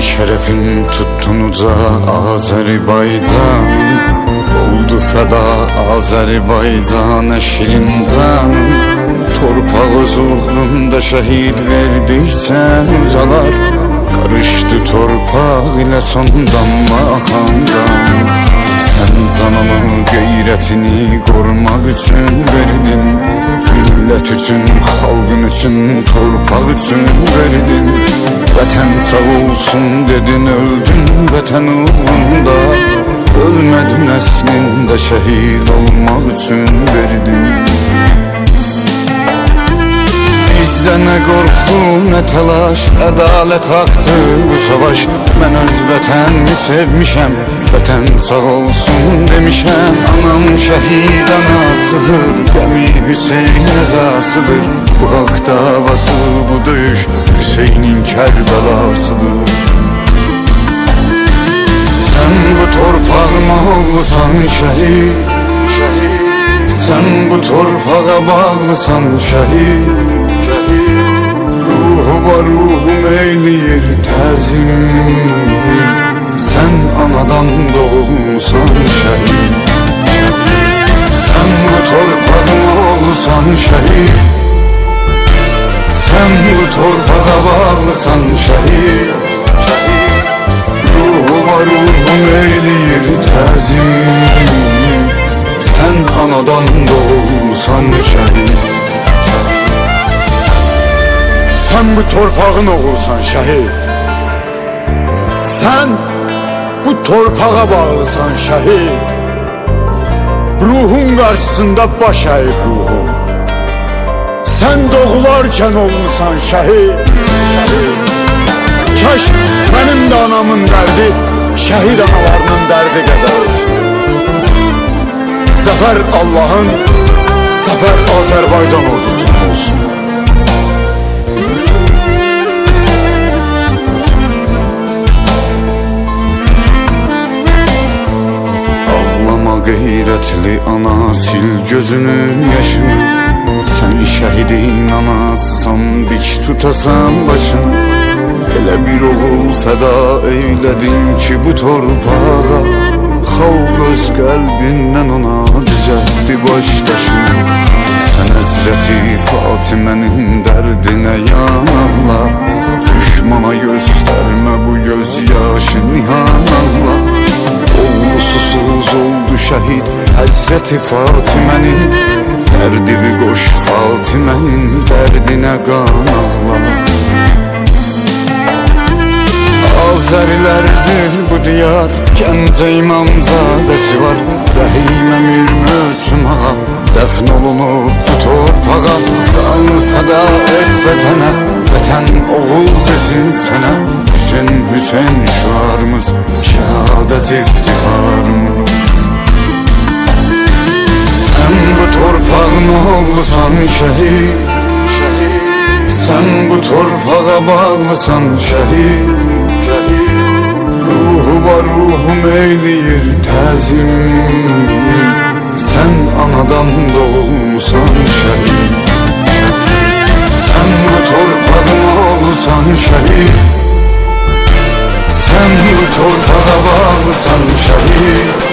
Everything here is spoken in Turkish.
şerefin tuttun uca Azerbaycan'ın Oldu feda Azerbaycan'a şirin canım Torpağı uğrunda şehit verdiksen ucalar Karıştı torpaq ile son damla xandan Sen canını qeyrətini qorumaq üçün verdin. Millət üçün, xalqın üçün, torpaq üçün verdin olsun dedin, öldün vətən uğrunda. Ölmədin əslində şəhid olmaq üçün verdin. Bizdə nə qorxu, nə təlaş, ədalət haqdır bu savaş Mən öz vətənimi sevmişəm, vətən sağ olsun demişəm. Anam şəhid anasıdır, qəmi Hüseyin əzasıdır Bu haqq davası, bu döyüş Hüseynin kərbəlasıdır Sen bu torpağın oğlusan şehit, şehit. Sen bu torpağa bağlısan şehit, şehit. Ruhu var ruhum eyleyir təzim Sen anadan doğulmusan şehit, Sen bu torpağın oğlusan şehit torpağa bağlısan şehit, şehit Ruhu var ruhum eyleyir təzim Sen anadan doğulsan şehit Sen bu torpağın oğulsan şehit Sen bu torpağa bağlısan şehit Ruhun karşısında baş eğik ruhum Sen doğularken olmusan şehit, şehit. Kaş benim de anamın derdi Şehit analarının derdi kadar. Zafer Allah'ın Zafer Azerbaycan ordusunun olsun. Ağlama gayretli ana sil gözünün yaşını şehidin anasısan dik tutasan başını Elə bir oğul feda eyledin ki bu torpağa. Xalq öz qəlbindən ona düzəltdi baş daşını Sən həsrəti Fatimənin dərdinə yanarla Düşmana göstərmə bu göz yaşı nihanarla Oğlu susuz oldu Fatimənin Dərdivi qoş Fatimənin dərdinə qan ağla Azerilerdir bu diyar Gəncə imamzadəsi var. Rəhim əmir Mösüm ağa Dəfn olunub bu torpağa Canı fəda et vətənə Vətən oğul qızın sənə. Hüseyin Hüseyin şuarımız Şəhadət iftixarımız Sen bu torpağın oğlusan şehit Sen bu torpağa bağlısan şehit, şehit. Ruhu var ruhum eyleyir təzim Sen anadan doğulmusan şehit, şehit. Sen bu torpağın oğlusan şehit Sen bu torpağa bağlısan şehit